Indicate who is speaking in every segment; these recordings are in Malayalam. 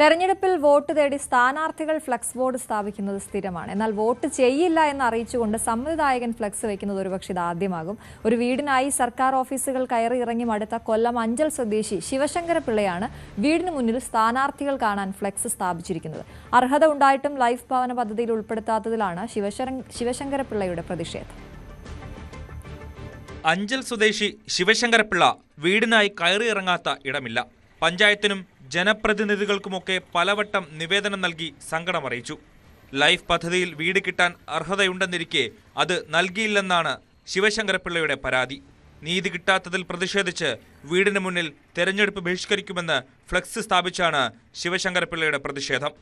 Speaker 1: തെരഞ്ഞെടുപ്പിൽ വോട്ട് തേടി സ്ഥാനാർത്ഥികൾ ഫ്ലക്സ് ബോർഡ് സ്ഥാപിക്കുന്നത് സ്ഥിരമാണ്. എന്നാൽ വോട്ട് ചെയ്യില്ല എന്ന് അറിയിച്ചുകൊണ്ട് സമ്മതിദായകൻ ഫ്ലക്സ് വയ്ക്കുന്നത് ഒരുപക്ഷെ ഇതാദ്യമാകും ഒരു വീടിനായി സർക്കാർ ഓഫീസുകൾ കയറി ഇറങ്ങി മടുത്ത കൊല്ലം അഞ്ചൽ സ്വദേശി ശിവശങ്കര പിള്ളയാണ് വീടിന് മുന്നിൽ സ്ഥാനാർത്ഥികൾ കാണാൻ ഫ്ലക്സ് സ്ഥാപിച്ചിരിക്കുന്നത്. അർഹത ഉണ്ടായിട്ടും ലൈഫ് ഭവന പദ്ധതിയിൽ ഉൾപ്പെടുത്താത്തതിലാണ് ശിവശങ്കര പിള്ളയുടെ പ്രതിഷേധം.
Speaker 2: അഞ്ചൽ സ്വദേശി ശിവശങ്കരപിള്ള വീടിനായി കയറിയിറങ്ങാത്ത ഇടമില്ല. പഞ്ചായത്തിനും ജനപ്രതിനിധികൾക്കുമൊക്കെ പലവട്ടം നിവേദനം നൽകി സങ്കടമറിയിച്ചു ലൈഫ് പദ്ധതിയിൽ വീട് കിട്ടാൻ അർഹതയുണ്ടെന്നിരിക്കെ അത് നൽകിയില്ലെന്നാണ് ശിവശങ്കരപിള്ളയുടെ പരാതി. നീതി കിട്ടാത്തതിൽ പ്രതിഷേധിച്ച് വീടിന് മുന്നിൽ തെരഞ്ഞെടുപ്പ് ബഹിഷ്കരിക്കുമെന്ന് ഫ്ലക്സ് സ്ഥാപിച്ചാണ് ശിവശങ്കരപിള്ളയുടെ പ്രതിഷേധം.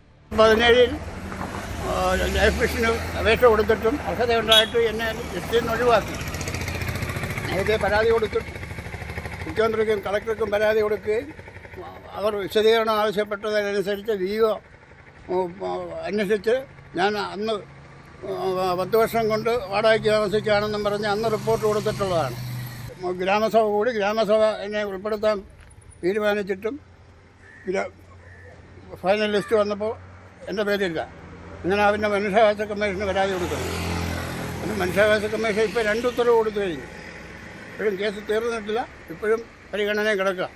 Speaker 3: ലൈഫ് മിഷന് അപേക്ഷ കൊടുത്തിട്ടും അർഹതയുണ്ടായിട്ട് എന്നെ ലിസ്റ്റിൽ ഒഴിവാക്കി. നേരത്തെ പരാതി കൊടുത്തിട്ട് മുഖ്യമന്ത്രിക്കും കളക്ടർക്കും പരാതി കൊടുക്കുകയും അവർ വിശദീകരണം ആവശ്യപ്പെട്ടതനുസരിച്ച് വി ഒ അന്വേഷിച്ച് ഞാൻ അന്ന് പത്ത് വർഷം കൊണ്ട് വാടകയ്ക്ക് താമസിക്കുകയാണെന്നും പറഞ്ഞ് അന്ന് റിപ്പോർട്ട് കൊടുത്തിട്ടുള്ളതാണ്. ഗ്രാമസഭ കൂടി ഗ്രാമസഭ എന്നെ ഉൾപ്പെടുത്താൻ തീരുമാനിച്ചിട്ടും ഫൈനൽ ലിസ്റ്റ് വന്നപ്പോൾ എന്റെ പേരില്ല. അങ്ങനെ അവന്റെ മനുഷ്യാവകാശ കമ്മീഷന് പരാതി കൊടുക്കുന്നു. പിന്നെ മനുഷ്യാവകാശ കമ്മീഷൻ ഇപ്പോൾ രണ്ട് ഉത്തരവ് കൊടുത്തു കഴിഞ്ഞു. ഇപ്പോഴും കേസ് തീർന്നിട്ടില്ല. ഇപ്പോഴും പരിഗണനയും കിടക്കുക.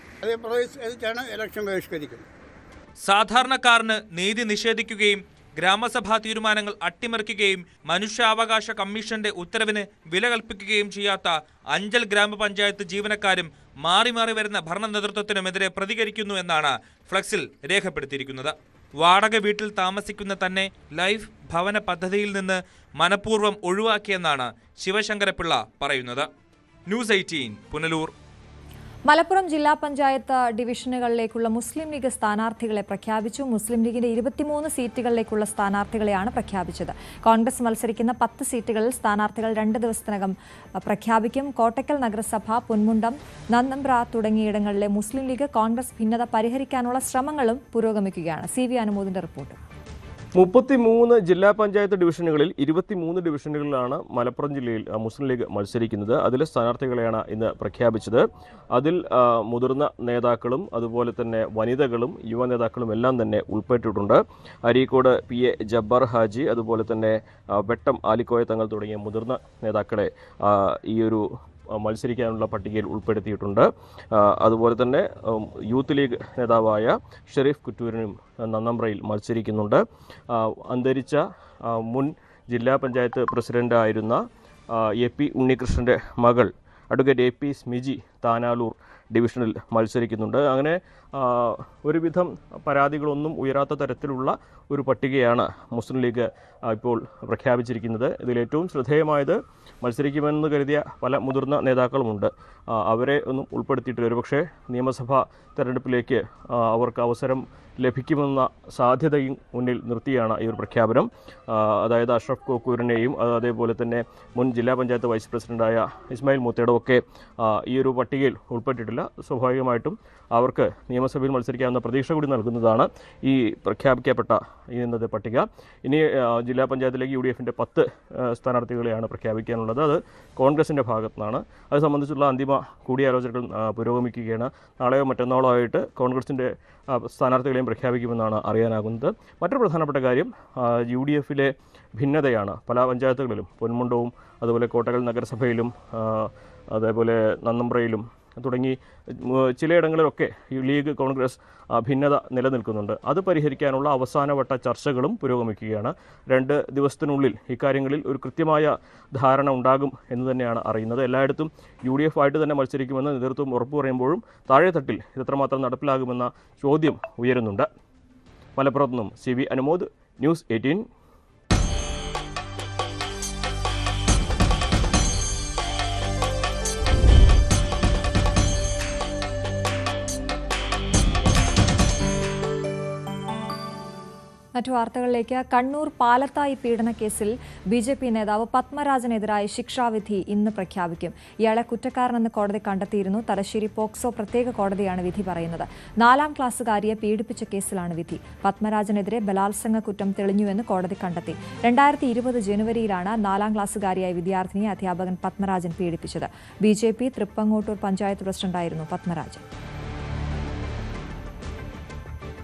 Speaker 2: സാധാരണക്കാരന് നീതി നിഷേധിക്കുകയും ഗ്രാമസഭാ തീരുമാനങ്ങൾ അട്ടിമറിക്കുകയും മനുഷ്യാവകാശ കമ്മീഷന്റെ ഉത്തരവിന് വില കൽപ്പിക്കുകയും ചെയ്യാത്ത അഞ്ചൽ ഗ്രാമപഞ്ചായത്ത് ജീവനക്കാരും മാറി മാറി വരുന്ന ഭരണ നേതൃത്വത്തിനുമെതിരെ പ്രതികരിക്കുന്നു എന്നാണ് ഫ്ലക്സിൽ രേഖപ്പെടുത്തിയിരിക്കുന്നത്. വാടക വീട്ടിൽ താമസിക്കുന്ന തന്നെ ലൈഫ് ഭവന പദ്ധതിയിൽ നിന്ന് മനഃപൂർവം ഒഴിവാക്കിയെന്നാണ് ശിവശങ്കരപിള്ള പറയുന്നത്. News eighteen Punalur.
Speaker 1: മലപ്പുറം ജില്ലാ പഞ്ചായത്ത് ഡിവിഷനുകളിലേക്കുള്ള മുസ്ലിം ലീഗ് സ്ഥാനാർത്ഥികളെ പ്രഖ്യാപിച്ചു. മുസ്ലിം ലീഗിന്റെ ഇരുപത്തിമൂന്ന് സീറ്റുകളിലേക്കുള്ള സ്ഥാനാർത്ഥികളെയാണ് പ്രഖ്യാപിച്ചത്. കോൺഗ്രസ് മത്സരിക്കുന്ന പത്ത് സീറ്റുകളിൽ സ്ഥാനാർത്ഥികൾ രണ്ട് ദിവസത്തിനകം പ്രഖ്യാപിക്കും. കോട്ടക്കൽ നഗരസഭ പൊന്മുണ്ടം നന്നമ്പ്ര തുടങ്ങിയിടങ്ങളിലെ മുസ്ലിം ലീഗ് കോൺഗ്രസ് ഭിന്നത പരിഹരിക്കാനുള്ള ശ്രമങ്ങളും പുരോഗമിക്കുകയാണ്. സി വി അനുമോദിന്റെ റിപ്പോർട്ട്.
Speaker 4: മുപ്പത്തിമൂന്ന് ജില്ലാ പഞ്ചായത്ത് ഡിവിഷനുകളിൽ ഇരുപത്തിമൂന്ന് ഡിവിഷനുകളിലാണ് മലപ്പുറം ജില്ലയിൽ മുസ്ലിം ലീഗ് മത്സരിക്കുന്നത്. അതിലെ സ്ഥാനാർത്ഥികളെയാണ് ഇന്ന് പ്രഖ്യാപിച്ചത്. അതിൽ മുതിർന്ന നേതാക്കളും അതുപോലെ തന്നെ വനിതകളും യുവ നേതാക്കളും എല്ലാം തന്നെ ഉൾപ്പെട്ടിട്ടുണ്ട്. അരീക്കോട് പി എ ജബ്ബാർ ഹാജി അതുപോലെ തന്നെ വെട്ടം ആലിക്കോയ തങ്ങൾ തുടങ്ങിയ മുതിർന്ന നേതാക്കളെ ഈ ഒരു മത്സരിക്കാനുള്ള പട്ടികയിൽ ഉൾപ്പെടുത്തിയിട്ടുണ്ട്. അതുപോലെ തന്നെ യൂത്ത് ലീഗ് നേതാവായ ഷെരീഫ് കുറ്റൂരിനും നന്നമ്പ്രയിൽ മത്സരിക്കുന്നുണ്ട്. അന്തരിച്ച മുൻ ജില്ലാ പഞ്ചായത്ത് പ്രസിഡന്റായിരുന്ന എ പി ഉണ്ണികൃഷ്ണന്റെ മകൾ advocate A P Smiji Tanalur ഡിവിഷനിൽ മത്സരിക്കുന്നുണ്ട്. അങ്ങനെ ഒരുവിധം പരാതികളൊന്നും ഉയരാത്ത തരത്തിലുള്ള ഒരു പട്ടികയാണ് മുസ്ലിം ലീഗ് ഇപ്പോൾ പ്രഖ്യാപിച്ചിരിക്കുന്നത്. ഇതിലേറ്റവും ശ്രദ്ധേയമായത് മത്സരിക്കുമെന്ന് കരുതിയ പല മുതിർന്ന നേതാക്കളുമുണ്ട്. അവരെ ഒന്നും ഉൾപ്പെടുത്തിയിട്ടില്ല. ഒരുപക്ഷേ നിയമസഭാ തെരഞ്ഞെടുപ്പിലേക്ക് അവർക്ക് അവസരം ലഭിക്കുമെന്ന സാധ്യതയും മുന്നിൽ നിർത്തിയാണ് ഈ ഒരു പ്രഖ്യാപനം. അതായത് അഷ്റഫ് കോക്കൂരിനെയും അത് അതേപോലെ തന്നെ മുൻ ജില്ലാ പഞ്ചായത്ത് വൈസ് പ്രസിഡന്റായ ഇസ്മായിൽ മൂത്തയുടെ ഒക്കെ ഈ ഒരു പട്ടികയിൽ ഉൾപ്പെട്ടിട്ടില്ല. സ്വാഭാവികമായിട്ടും അവർക്ക് നിയമസഭയിൽ മത്സരിക്കാവുന്ന പ്രതീക്ഷ കൂടി നൽകുന്നതാണ് ഈ പ്രഖ്യാപിക്കപ്പെട്ട ഇന്നത്തെ പട്ടിക. ഇനി ജില്ലാ പഞ്ചായത്തിലേക്ക് യു ഡി എഫിന്റെ പത്ത് സ്ഥാനാർത്ഥികളെയാണ് പ്രഖ്യാപിക്കാനുള്ളത്. അത് കോൺഗ്രസിന്റെ ഭാഗത്തു നിന്നാണ് അത് സംബന്ധിച്ചുള്ള അന്തിമ കൂടിയാലോചനകൾ പുരോഗമിക്കുകയാണ്. നാളെയോ മറ്റന്നാളോ ആയിട്ട് കോൺഗ്രസിന്റെ സ്ഥാനാർത്ഥികളെയും പ്രഖ്യാപിക്കുമെന്നാണ് അറിയാനാകുന്നത്. മറ്റൊരു പ്രധാനപ്പെട്ട കാര്യം യു ഡി എഫിലെ ഭിന്നതയാണ് പല പഞ്ചായത്തുകളിലും പൊന്മുണ്ടവും അതുപോലെ കോട്ടകൽ നഗരസഭയിലും അതേപോലെ നന്നമ്പ്രയിലും തുടങ്ങി ചിലയിടങ്ങളിലൊക്കെ ഈ ലീഗ് കോൺഗ്രസ് ഭിന്നത നിലനിൽക്കുന്നുണ്ട്. അത് പരിഹരിക്കാനുള്ള അവസാനവട്ട ചർച്ചകളും പുരോഗമിക്കുകയാണ്. രണ്ട് ദിവസത്തിനുള്ളിൽ ഇക്കാര്യങ്ങളിൽ ഒരു കൃത്യമായ ധാരണ ഉണ്ടാകും എന്ന് തന്നെയാണ് അറിയുന്നത്. എല്ലായിടത്തും യു ഡി എഫ് ആയിട്ട് തന്നെ മത്സരിക്കുമെന്ന് നേതൃത്വം ഉറപ്പു പറയുമ്പോഴും താഴെത്തട്ടിൽ ഇതെത്രമാത്രം നടപ്പിലാകുമെന്ന ചോദ്യം ഉയരുന്നുണ്ട്. മലപ്പുറത്തു നിന്നും C V Anumod News Eighteen
Speaker 1: മറ്റു വാർത്തകളിലേക്ക് കണ്ണൂർ പാലത്തായി പീഡനക്കേസിൽ ബി ജെ പി നേതാവ് പത്മരാജനെതിരായ ശിക്ഷാവിധി ഇന്ന് പ്രഖ്യാപിക്കും. ഇയാളെ കുറ്റക്കാരനെന്ന് കോടതി കണ്ടെത്തിയിരുന്നു. തലശ്ശേരി പോക്സോ പ്രത്യേക കോടതിയാണ് വിധി പറയുന്നത്. നാലാം ക്ലാസ്സുകാരിയെ പീഡിപ്പിച്ച കേസിലാണ് വിധി. പത്മരാജനെതിരെ ബലാത്സംഗ കുറ്റം തെളിഞ്ഞുവെന്ന് കോടതി കണ്ടെത്തി. രണ്ടായിരത്തി ഇരുപത് ജനുവരിയിലാണ് നാലാം ക്ലാസ്സുകാരിയായ വിദ്യാർത്ഥിനിയെ അധ്യാപകൻ Padmarajan പീഡിപ്പിച്ചത്. B J P Thrippangottur panchayat പ്രസിഡന്റായിരുന്നു Padmarajan.